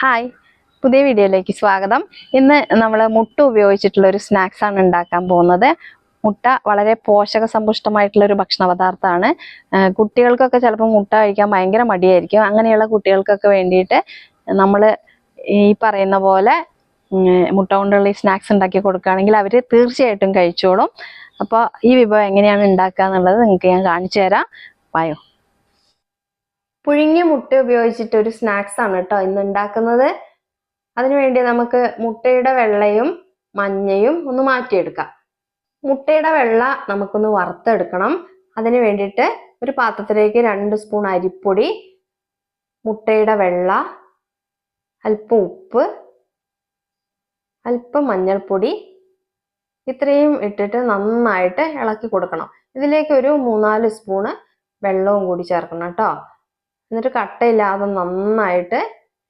Hi. പുതിയ വീഡിയോയിലേക്ക് സ്വാഗതം. ഇന്ന് നമ്മൾ മുട്ട ഉപയോഗിച്ചിട്ടുള്ള ഒരു സ്നാക്സ് ആണ് ഉണ്ടാക്കാൻ പോകുന്നത്. മുട്ട വളരെ പോഷക സമ്പുഷ്ടമായിട്ടുള്ള ഒരു ഭക്ഷണ പദാർത്ഥമാണ് കുട്ടികൾക്കൊക്കെ ചിലപ്പോൾ മുട്ട കഴിക്കാൻ ഭയങ്കര മടിയായിരിക്കും. അങ്ങനെയുള്ള കുട്ടികൾക്കൊക്കെ വേണ്ടിയിട്ട് നമ്മൾ ഈ പറയുന്ന പോലെ മുട്ട കൊണ്ടുള്ള ഈ സ്നാക്സ് ഉണ്ടാക്കി കൊടുക്കുകയാണെങ്കിൽ അവർ തീർച്ചയായിട്ടും കഴിച്ചോളും. അപ്പോൾ ഈ വിഭവം എങ്ങനെയാണ് ഉണ്ടാക്കുക എന്നുള്ളത് നിങ്ങൾക്ക് ഞാൻ കാണിച്ചു തരാം. വായോ. പുഴുങ്ങിയ മുട്ട ഉപയോഗിച്ചിട്ട് ഒരു സ്നാക്സ് ആണ് കേട്ടോ ഇന്ന് ഉണ്ടാക്കുന്നത്. അതിനുവേണ്ടി നമുക്ക് മുട്ടയുടെ വെള്ളയും മഞ്ഞയും ഒന്ന് മാറ്റിയെടുക്കാം. മുട്ടയുടെ വെള്ള നമുക്കൊന്ന് വറുത്തെടുക്കണം. അതിന് വേണ്ടിയിട്ട് ഒരു പാത്രത്തിലേക്ക് രണ്ട് സ്പൂൺ അരിപ്പൊടി മുട്ടയുടെ വെള്ള അല്പം ഉപ്പ് അല്പം മഞ്ഞൾപ്പൊടി ഇത്രയും ഇട്ടിട്ട് നന്നായിട്ട് ഇളക്കി കൊടുക്കണം. ഇതിലേക്ക് ഒരു മൂന്നാൽ സ്പൂണ് വെള്ളവും കൂടി ചേർക്കണം കേട്ടോ എന്നിട്ട് കട്ടയില്ലാതെ നന്നായിട്ട്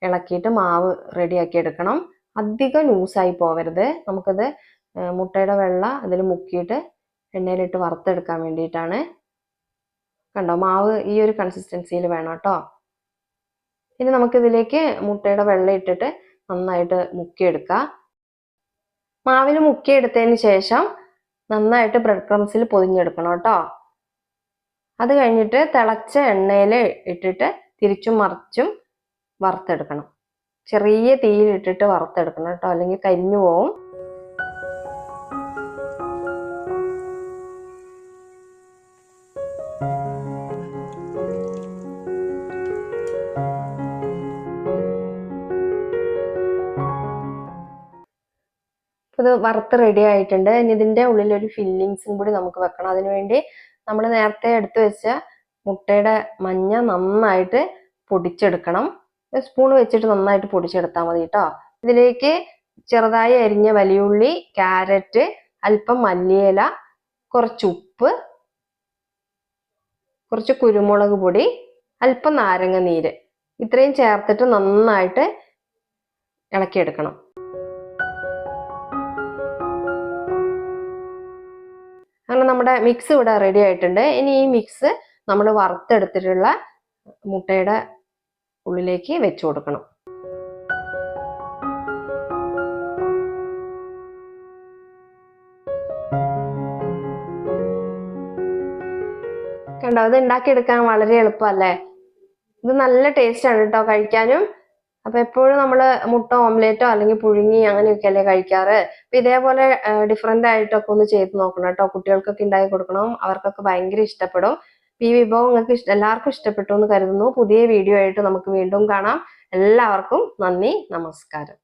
ഇളക്കിയിട്ട് മാവ് റെഡിയാക്കി എടുക്കണം. അധികം ലൂസായി പോകരുത് നമുക്കത് മുട്ടയുടെ വെള്ള അതിൽ മുക്കിയിട്ട് എണ്ണയിലിട്ട് വറുത്തെടുക്കാൻ വേണ്ടിയിട്ടാണ്. കണ്ടോ? മാവ് ഈ ഒരു കൺസിസ്റ്റൻസിയിൽ വേണം കേട്ടോ. ഇനി നമുക്കിതിലേക്ക് മുട്ടയുടെ വെള്ള ഇട്ടിട്ട് നന്നായിട്ട് മുക്കിയെടുക്കുക മാവിൽ മുക്കിയെടുത്തതിന് ശേഷം നന്നായിട്ട് ബ്രെഡ് ക്രംസിൽ പൊതിഞ്ഞെടുക്കണം കേട്ടോ. അത് കഴിഞ്ഞിട്ട് തിളച്ച എണ്ണയിൽ ഇട്ടിട്ട് തിരിച്ചും മറിച്ചും വറുത്തെടുക്കണം. ചെറിയ തീയിലിട്ടിട്ട് വറുത്തെടുക്കണം കേട്ടോ. അല്ലെങ്കിൽ കരിഞ്ഞു പോവും. ഇത് വറുത്ത് റെഡി ആയിട്ടുണ്ട്. ഇനി ഇതിന്റെ ഉള്ളിൽ ഒരു ഫില്ലിങ്സും കൂടി നമുക്ക് വെക്കണം. അതിനുവേണ്ടി നമ്മൾ നേരത്തെ എടുത്തു വെച്ച മുട്ടയുടെ മഞ്ഞ നന്നായിട്ട് പൊടിച്ചെടുക്കണം. സ്പൂൺ വെച്ചിട്ട് നന്നായിട്ട് പൊടിച്ചെടുത്താൽ മതി കേട്ടോ ഇതിലേക്ക് ചെറുതായി അരിഞ്ഞ വലിയുള്ളി ക്യാരറ്റ് അല്പം മല്ലിയില കുറച്ച് ഉപ്പ് കുറച്ച് കുരുമുളക് പൊടി അല്പം നാരങ്ങ നീര്. ഇത്രയും ചേർത്തിട്ട് നന്നായിട്ട് ഇളക്കിയെടുക്കണം. നമ്മുടെ മിക്സ് ഇവിടെ റെഡി ആയിട്ടുണ്ട്. ഇനി ഈ മിക്സ് നമ്മൾ വറുത്തെടുത്തിട്ടുള്ള മുട്ടയുടെ ഉള്ളിലേക്ക് വെച്ചു കൊടുക്കണം. കണ്ടോ? അത് ഉണ്ടാക്കിയെടുക്കാൻ വളരെ എളുപ്പമല്ലേ? ഇത് നല്ല ടേസ്റ്റ് ആണ് കേട്ടോ കഴിക്കാനും. അപ്പൊ എപ്പോഴും നമ്മൾ മുട്ട ഓംലേറ്റോ അല്ലെങ്കിൽ പുഴുങ്ങി അങ്ങനെയൊക്കെ അല്ലേ കഴിക്കാറ്? അപ്പൊ ഇതേപോലെ ഡിഫറെന്റ് ആയിട്ടൊക്കെ ഒന്ന് ചെയ്ത് നോക്കണം കേട്ടോ. കുട്ടികൾക്കൊക്കെ ഉണ്ടാക്കി കൊടുക്കണം. അവർക്കൊക്കെ ഭയങ്കര ഇഷ്ടപ്പെടും. ഈ വിഭവം നിങ്ങൾക്ക് എല്ലാവർക്കും ഇഷ്ടപ്പെട്ടു എന്ന് കരുതുന്നു. പുതിയ വീഡിയോ ആയിട്ട് നമുക്ക് വീണ്ടും കാണാം. എല്ലാവർക്കും നന്ദി നമസ്കാരം.